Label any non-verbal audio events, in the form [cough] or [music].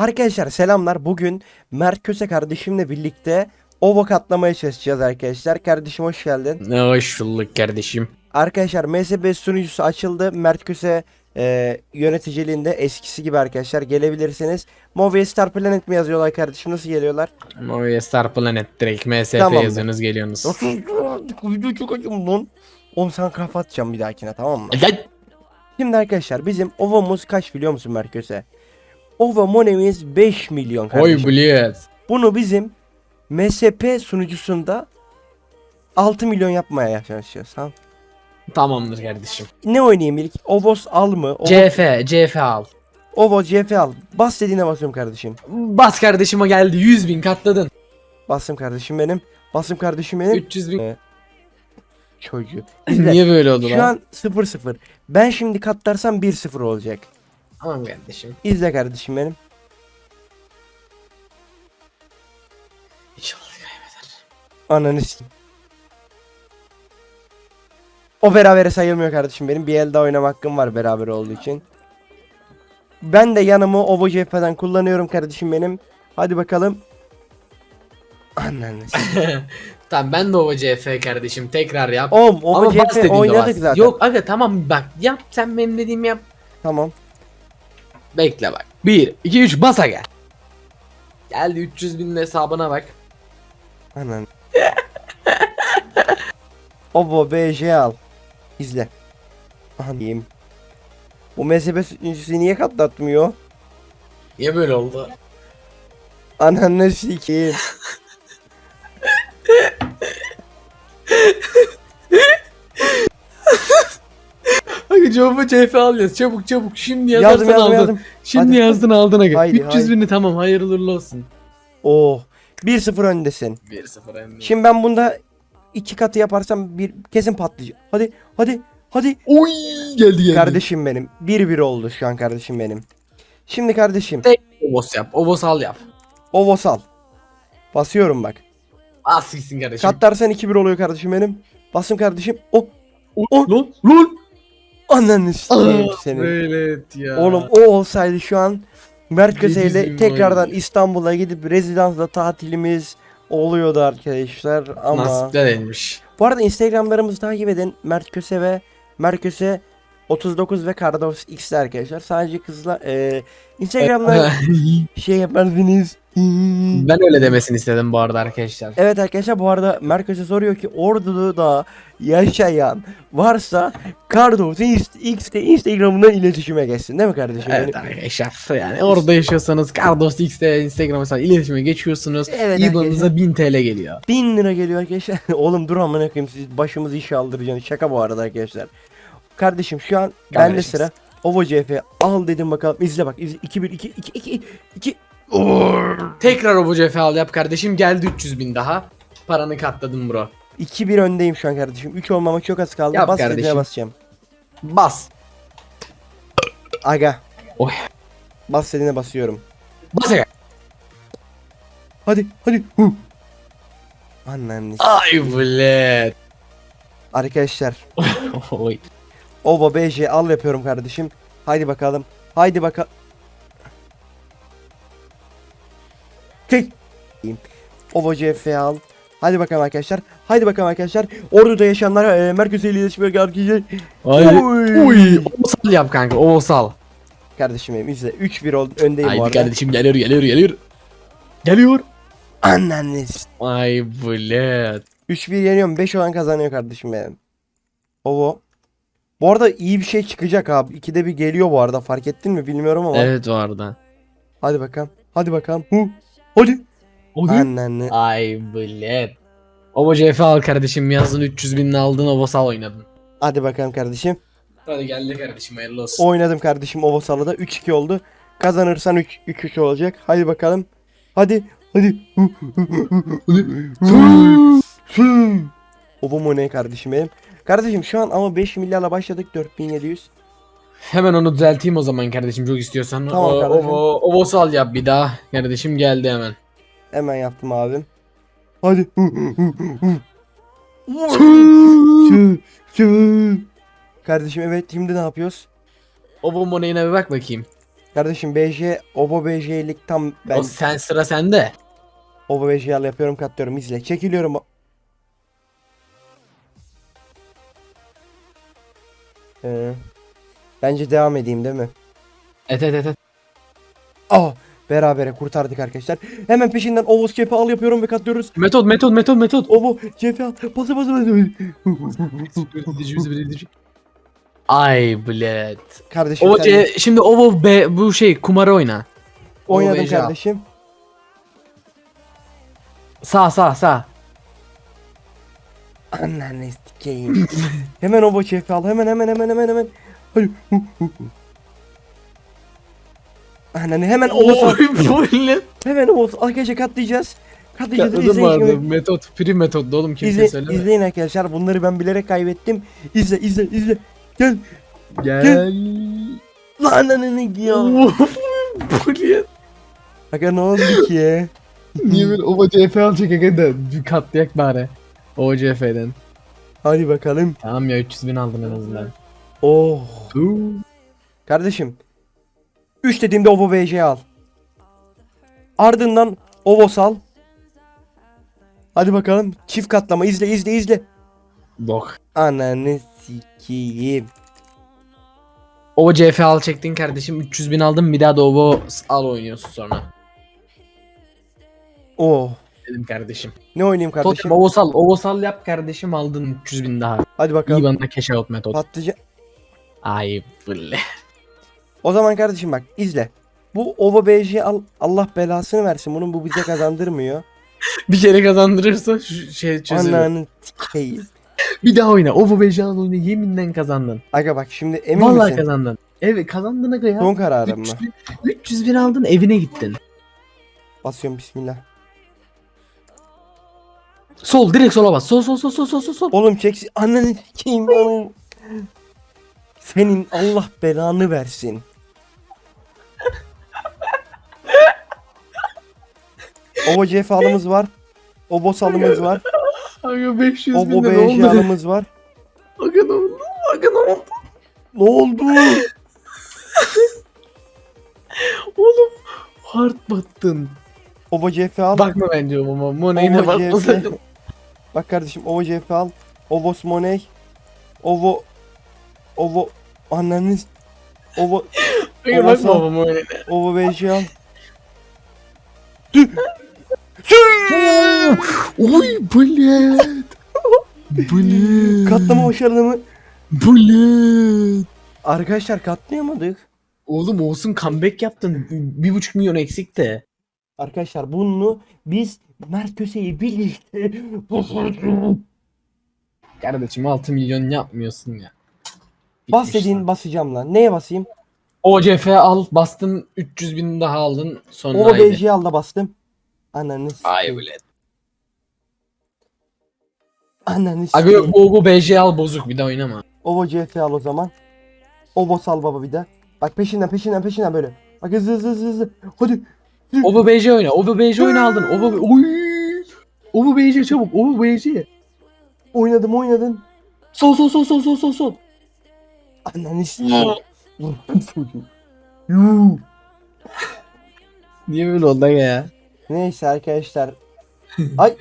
Arkadaşlar selamlar. Bugün Mert Köse kardeşimle birlikte ovo katlamaya çalışacağız arkadaşlar. Kardeşim hoş geldin. Ne hoş bulduk kardeşim. Arkadaşlar MSB sunucusu açıldı. Mert Köse e, yöneticiliğinde eskisi gibi arkadaşlar gelebilirsiniz. Movie Star Planet mi yazıyorlar kardeşim? Nasıl geliyorlar? Movie Star Planet direkt MSP Tamam. yazıyorsunuz geliyorsunuz. Video çok acım lan. Oğlum sana kafa atacağım bir dahakine tamam mı? Şimdi arkadaşlar bizim ovamız kaç biliyor musun Mert Köse? Ova monemiz 5 milyon kardeşim. Oy bliyet. Bunu bizim MSP sunucusunda 6 milyon yapmaya çalışıyoruz. Tamam. Tamamdır kardeşim. Ne oynayayım ilk? Ovos al mı? Ovo, CF, CF al. Ovo CF al. Bas dediğine basıyorum kardeşim. Bas kardeşim o geldi 100 bin katladın. Bastım kardeşim benim. Bastım kardeşim benim. 300 bin. Evet. Çocuğu. [laughs] Niye böyle oldu Şu lan? an 0-0. Ben şimdi katlarsam 1-0 olacak. Tamam kardeşim. İzle kardeşim benim. İnşallah kaybeder. Ananı s- O berabere sayılmıyor kardeşim benim. Bir el daha oynama hakkım var beraber olduğu için. Ben de yanımı Ovo CF'den kullanıyorum kardeşim benim. Hadi bakalım. Ananı s- [laughs] Tamam ben de o CF kardeşim tekrar yap. Oğlum Ovo Ama bas CF dediğinde oynadık bas. zaten. Yok aga tamam bak yap sen benim dediğimi yap. Tamam. Bekle bak. 1, 2, 3 bas aga. Geldi 300 binin hesabına bak. Anan. Ovo BJ al. İzle. Anayım. Bu mezhebe sunucusu niye katlatmıyor? Niye böyle oldu? Ananı sikeyim. Aga cevabı CF al yaz çabuk çabuk şimdi Yazdım yazarsan yazdım aldın. yazdım. Şimdi Hadi. yazdın aldın aga. Haydi, 300 haydi. bini tamam hayırlı uğurlu olsun. Oh. 1-0 öndesin. 1-0 emmi. Şimdi ben bunda iki katı yaparsam bir kesin patlayacak. Hadi hadi hadi. Oy geldi geldi. Kardeşim benim. 1-1 oldu şu an kardeşim benim. Şimdi kardeşim. Ovos yap. Ovos al yap. Ovos al. Basıyorum bak. Az gitsin kardeşim. Katlarsan 2-1 oluyor kardeşim benim. Basın kardeşim. Oh. Oh. Lan lan. Ananı sikeyim Ah, senin. Evet ya. Oğlum o olsaydı şu an Mert Köse ile tekrardan. İstanbul'a gidip rezidansla tatilimiz oluyordu arkadaşlar ama Nasipler elmiş. bu arada Instagramlarımızı takip edin Mert Köse ve Mert Köse 39 ve Kardos X'de arkadaşlar sadece kızla e, Instagram'da [laughs] şey yaparsınız ben öyle demesini istedim bu arada arkadaşlar. Evet arkadaşlar bu arada Mert Köse soruyor ki Ordu'da yaşayan varsa Kardos X'de Instagram'dan iletişime geçsin değil mi kardeşim? Evet arkadaşlar yani orada yaşıyorsanız Cardos X'te Instagram'a sen iletişime geçiyorsunuz. Evet İBAN'ınıza 1000 TL geliyor. 1000 lira geliyor arkadaşlar. [laughs] Oğlum dur amına koyayım siz başımızı işe aldıracaksınız. Şaka bu arada arkadaşlar. Kardeşim şu an bende sıra. Ovo CF al dedim bakalım. İzle bak. izle. 2 1 2 2 2 2 Tekrar o CF al yap kardeşim geldi 300 bin daha. Paranı katladım bro. 2 1 öndeyim şu an kardeşim. 3 olmama çok az kaldı. Yap Bas kardeşim. dediğine basacağım. Bas. Aga. Oy. Bas dediğine basıyorum. Bas aga. Hadi hadi. Hu. Anneanne. Ay vlet. Arkadaşlar. [laughs] Oy. Ovo BJ al yapıyorum kardeşim. Haydi bakalım. Haydi bakalım. Tek. Ovo CF al. Hadi bakalım arkadaşlar. Haydi bakalım arkadaşlar. Ordu'da yaşayanlar e, merkez ile iletişime arkadaşlar. Ay. Oy. Ovosal yap kanka ovosal. Kardeşim benim izle. 3-1 ol- öndeyim bu Haydi arada. kardeşim geliyor geliyor geliyor. Geliyor. Anneniz. Ay vlet. 3-1 yeniyorum. 5 olan kazanıyor kardeşim benim. Ovo. Bu arada iyi bir şey çıkacak abi. İkide bir geliyor bu arada. Fark ettin mi bilmiyorum ama. Evet o arada. Hadi bakalım. Hadi bakalım. Hu. Hadi. Annenle. Ay vlet. Ovo CF al kardeşim yazdın 300 binini aldın ovosal oynadın. Hadi bakalım kardeşim. Hadi geldi kardeşim hayırlı olsun. Oynadım kardeşim Ovo Salı'da 3-2 oldu. Kazanırsan 3-3 olacak. Hadi bakalım. Hadi. Hadi. Ovo mu ne kardeşim benim? Kardeşim şu an ama 5 milyarla başladık 4700. Hemen onu düzelteyim o zaman kardeşim çok istiyorsan. Tamam O- kardeşim. Ovo, ovosal yap bir daha. Kardeşim geldi hemen. Hemen yaptım abim. Hadi. kardeşim evet şimdi ne yapıyoruz? Ovo moneyine bir bak bakayım. Kardeşim BJ, Ovo BJ'lik tam ben O sen sıra sende. Ovo BJ al yapıyorum katlıyorum izle. Çekiliyorum. Ee, bence devam edeyim değil mi? Et et et et. Aa berabere kurtardık arkadaşlar. Hemen peşinden Ovo cephe al yapıyorum ve katlıyoruz. Metot metot metot metot. Ovo cephe al. Bası bası bası. Ay bled. Kardeşim Ovo sen C, şimdi Ovo B bu şey kumarı oyna. oynadım Ovo kardeşim. Sağ sağ sağ. Ananı sikeyim. hemen Ovo cephe al. Hemen hemen hemen hemen hemen. Hadi. Ananı hemen Ovo sal. Oy bu ne? Hemen Ovo arkadaşlar katlayacağız. Katlayacağız. Katladım vardı. şimdi. Metot, prim metod oğlum kimse İzle, söyleme. izleyin arkadaşlar. Bunları ben bilerek kaybettim. İzle izle izle. Gel. Gel. Lan ananı ya. Ne? Aga ne oldu ki? Niye böyle Ovo CF alacak aga da katlayak bari. Ovo CF'den. Hadi bakalım. Tamam ya 300 bin aldım en azından. Oh. Kardeşim. 3 dediğimde Ovo BC al. Ardından Ovo sal. Hadi bakalım. Çift katlama izle izle izle. Bok. Ananı sikeyim. Ovo CF al çektin kardeşim 300 bin aldım bir daha da Ovo al oynuyorsun sonra. Oh. Dedim kardeşim. Ne oynayayım kardeşim? Totem Ovo sal, Ovo sal yap kardeşim aldın 300 bin daha. Hadi İyi bakalım. bana cash out metot. Patlıcan. Ay fılle. O zaman kardeşim bak izle. Bu Ovo BC al Allah belasını versin. Bunun bu bize kazandırmıyor. [laughs] bir kere kazandırırsa şu şey çözülür. Ananı sikeyim. Bir daha oyna. Ovo Bejan oyna yeminle kazandın. Aga bak şimdi emin Vallahi misin? kazandın. Evet kazandın aga ya. Son kararım mı? 300 bin, 300 bin aldın evine gittin. Basıyorum bismillah. Sol direkt sola bas. Sol sol sol sol sol sol. sol. Oğlum çeksin. Ananı sikeyim. Senin Allah belanı versin. Ovo CF alımız var. Obo salımız var. Aga 500 Obo bin BJ oldu? alımız var. Aga ne oldu? Aga ne oldu? Ne oldu? Oğlum hard battın. Obo CF al. Bak, Bakma bence ama Money'ine Ovo bakma CF. sakın. kardeşim Ovo CF al. Ovo Money. Ovo Ovo Ananız Ovo Aga Ovo bakma. Ovo BJ al. Oy bullet. Bullet. Katlama başarılı mı? Bullet. Arkadaşlar katlayamadık. Oğlum olsun comeback yaptın. Bir buçuk milyon eksik de. Arkadaşlar bunu biz Mert Köse'yi birlikte Kardeşim 6 milyon yapmıyorsun ya. Bas dediğin basacağım lan. Neye basayım? OCF al bastın 300 bin daha aldın sonra haydi. BC'yi al da bastım. Ananı Ay sikeyim. bile. Ananı Abi sikeyim. bu BC al bozuk bir daha oynama. Ovo CF al o zaman. Ovo sal baba bir de. Bak peşinden peşinden peşinden böyle. Bak hızlı hızlı hızlı hızlı. Hadi. Ovo BC oyna. Ovo BC oyna aldın. Ovo Oy! Ovo BC çabuk. Ovo BC. Oynadım oynadın. Sol sol sol sol sol sol sol. Ananı sikeyim. Çocuğu. Yuh. Niye böyle oldu ya? Neyse arkadaşlar. Ay